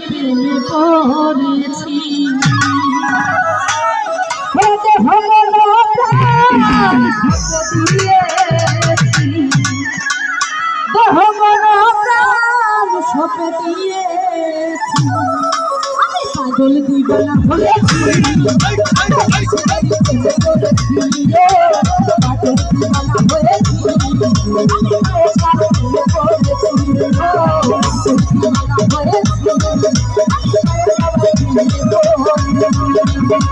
প্রেমে হলো প্রাণ দিয়েছি দেহ মন প্রাণ সপে দিয়েছি আমি পাগল দিগলা হয়েছি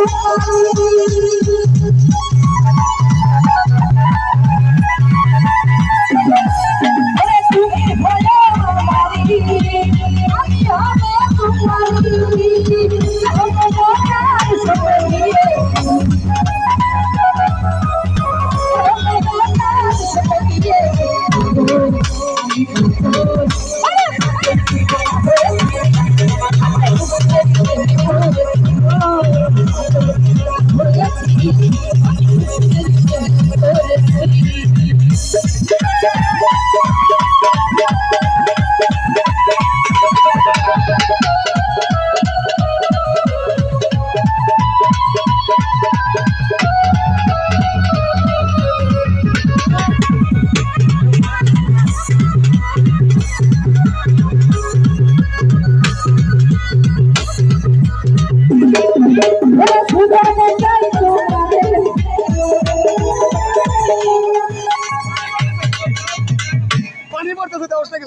Oh, পানি পড়তেছে দেওয়াস কিছু